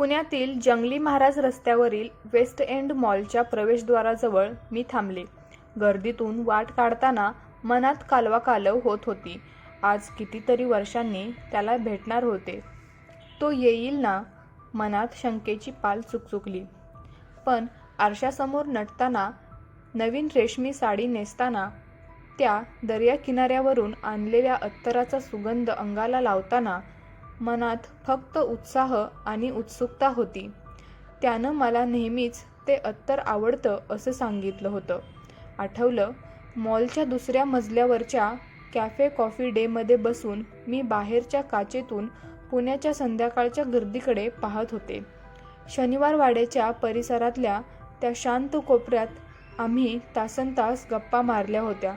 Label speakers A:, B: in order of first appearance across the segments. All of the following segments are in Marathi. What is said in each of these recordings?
A: पुण्यातील जंगली महाराज रस्त्यावरील वेस्ट एंड मॉलच्या प्रवेशद्वाराजवळ मी थांबले. गर्दीतून वाट काढताना मनात कालवा कालव होत होती. आज कितीतरी वर्षांनी त्याला भेटणार होते. तो येईल ना? मनात शंकेची पाल चुकचुकली. पण आरशासमोर नटताना नवीन रेशमी साडी नेसताना त्या दर्याकिनाऱ्यावरून आणलेल्या अत्तराचा सुगंध अंगाला लावताना मनात फक्त उत्साह आणि उत्सुकता होती. त्यानं मला नेहमीच ते अत्तर आवडतं असं सांगितलं होतं. आठवलं मॉलच्या दुसऱ्या मजल्यावरच्या कॅफे कॉफी डेमध्ये बसून मी बाहेरच्या काचेतून पुण्याच्या संध्याकाळच्या गर्दीकडे पाहत होते. शनिवार वाड्याच्या परिसरातल्या त्या शांत कोपऱ्यात आम्ही तासनतास गप्पा मारल्या होत्या.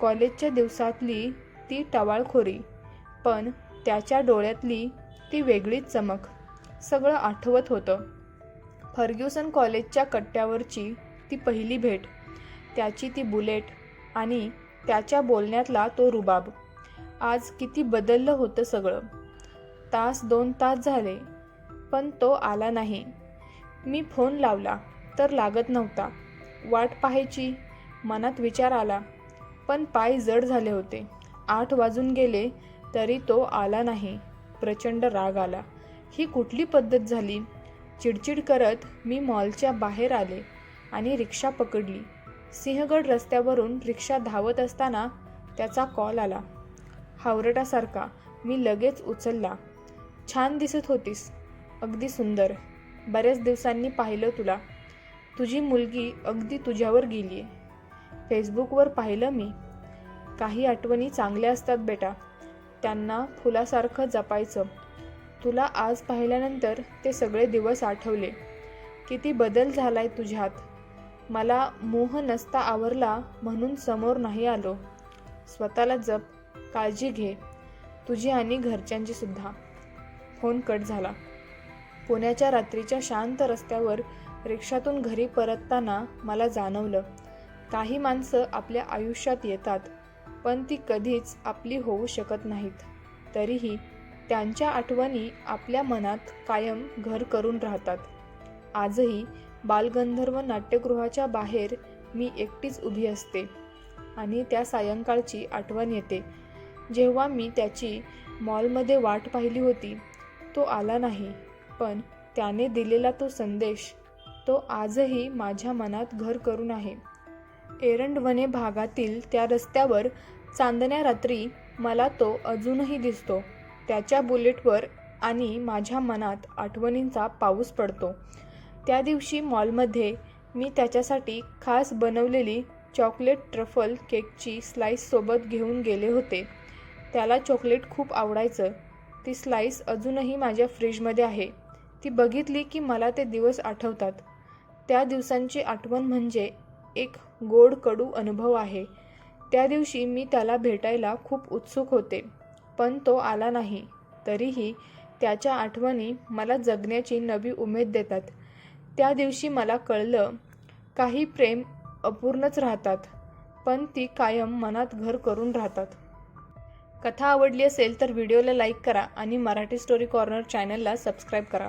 A: कॉलेजच्या दिवसातली ती टवाळखोरी. पण त्याच्या डोळ्यातली ती वेगळीच चमक. सगळं आठवत होतं. फर्ग्युसन कॉलेजच्या कट्ट्यावरची ती पहिली भेट. त्याची ती बुलेट आणि त्याच्या बोलण्यातला तो रुबाब. आज किती बदललं होतं सगळं. तास दोन तास झाले पण तो आला नाही. मी फोन लावला तर लागत नव्हता. वाट पाहायची मनात विचार आला पण पाय जड झाले होते. आठ वाजून गेले तरी तो आला नाही. प्रचंड राग आला. ही कुठली पद्धत झाली? चिडचिड करत मी मॉलच्या बाहेर आले आणि रिक्षा पकडली. सिंहगड रस्त्यावरून रिक्षा धावत असताना त्याचा कॉल आला. हावरटासारखा मी लगेच उचलला. छान दिसत होतीस. अगदी सुंदर. बऱ्याच दिवसांनी पाहिलं तुला. तुझी मुलगी अगदी तुझ्यावर गेली आहे फेसबुकवर पाहिलं मी. काही आठवणी चांगल्या असतात बेटा. त्यांना फुलासारखं जपायचं. तुला आज पाहिल्यानंतर ते सगळे दिवस आठवले. किती बदल झालाय तुझ्यात. मला मोह नसता आवरला म्हणून समोर नाही आलो. स्वतःला जप काळजी घे. तुझी आणि घरच्यांची सुद्धा. फोन कट झाला. पुण्याच्या रात्रीच्या शांत रस्त्यावर रिक्षातून घरी परतताना मला जाणवलं. काही माणसं आपल्या आयुष्यात येतात. पण ती कधीच आपली होऊ शकत नाहीत. तरीही त्यांच्या आठवणी आपल्या मनात कायम घर करून राहतात. आजही बालगंधर्व नाट्यगृहाच्या बाहेर मी एकटीच उभी असते आणि त्या सायंकाळची आठवण येते. जेव्हा मी त्याची मॉलमध्ये वाट पाहिली होती तो आला नाही पण त्याने दिलेला तो संदेश तो आजही माझ्या मनात घर करून आहे. एरंडवने भागातील त्या रस्त्यावर चांदण्या रात्री मला तो अजूनही दिसतो. त्याच्या बुलेटवर आणि माझ्या मनात आठवणींचा पाऊस पडतो. त्या दिवशी मॉलमध्ये मी त्याच्यासाठी खास बनवलेली चॉकलेट ट्रफल केकची स्लाईससोबत घेऊन गेले होते. त्याला चॉकलेट खूप आवडायचं. ती स्लाईस अजूनही माझ्या फ्रीजमध्ये आहे. ती बघितली की मला ते दिवस आठवतात. त्या दिवसांची आठवण म्हणजे एक गोड कडू अनुभव आहे. त्या दिवशी मी त्याला भेटायला खूप उत्सुक होते पण तो आला नाही. तरीही त्याच्या आठवणी मला जगण्याची नवी उमेद देतात. त्या दिवशी मला कळलं काही प्रेम अपूर्णच राहतात पण ती कायम मनात घर करून राहतात. कथा आवडली असेल तर व्हिडिओला लाईक करा आणि मराठी स्टोरी कॉर्नर चॅनलला सबस्क्राईब करा.